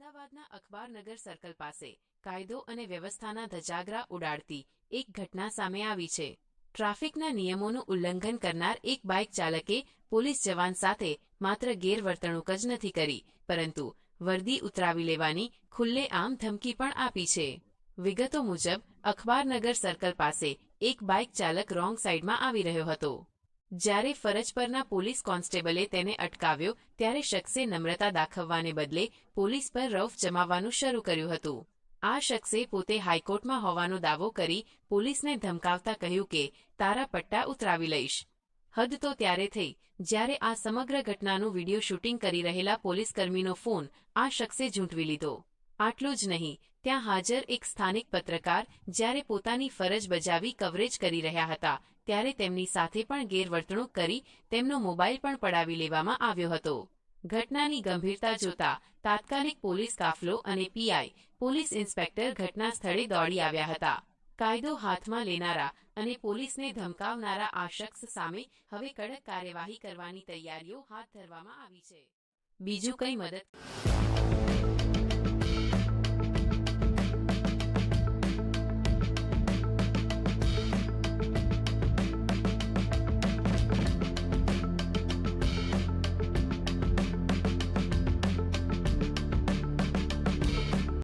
અમદાવાદના અખબારનગર સર્કલ પાસે કાયદો અને વ્યવસ્થાના ધજાગરા ઉડાડતી એક ઘટના સામે આવી છે. ટ્રાફિકના નિયમોનું ઉલ્લંઘન કરનાર એક બાઇક ચાલકે પોલીસ જવાન સાથે માત્ર ગેરવર્તણૂક જ નથી કરી, પરંતુ વર્દી ઉતરાવી લેવાની ખુલ્લેઆમ ધમકી પણ આપી છે. વિગતો મુજબ, અખબારનગર સર્કલ પાસે એક બાઇક ચાલક રોંગ સાઇડમાં આવી રહ્યો હતો. જ્યારે ફરજ પરના પોલીસ કોન્સ્ટેબલે તેને અટકાવ્યો, ત્યારે શખ્સે નમ્રતા દાખવવાને બદલે પોલીસ પર રફ જમાવવાનું શરૂ કર્યું હતું. આ શખ્સે પોતે હાઈકોર્ટમાં હોવાનો દાવો કરી પોલીસને ધમકાવતા કહ્યું કે, તારા પટ્ટા ઉતરાવી લઈશ. હદ તો ત્યારે થઈ, જ્યારે આ સમગ્ર ઘટનાનું વીડિયો શૂટિંગ કરી રહેલા પોલીસકર્મીનો ફોન આ શખ્સે ઝૂંટવી લીધો. આટલું જ નહીં, ત્યાં હાજર એક સ્થાનિક પત્રકાર જ્યારે પોતાની ફરજ બજાવી કવરેજ કરી રહ્યા હતા, ત્યારે તેમની સાથે પણ ગેરવર્તણૂક કરી તેમનો મોબાઈલ પણ પડાવી લેવામાં આવ્યો હતો. ઘટનાની ગંભીરતા જોતા તાત્કાલિક પોલીસ કાફલો અને પીઆઈ પોલીસ ઇન્સ્પેક્ટર ઘટના સ્થળે દોડી આવ્યા હતા. કાયદો હાથમાં લેનારા અને પોલીસને ધમકાવનારા આ શખ્સ સામે હવે કડક કાર્યવાહી કરવાની તૈયારીઓ હાથ ધરવામાં આવી છે. બીજું કંઈ મદદ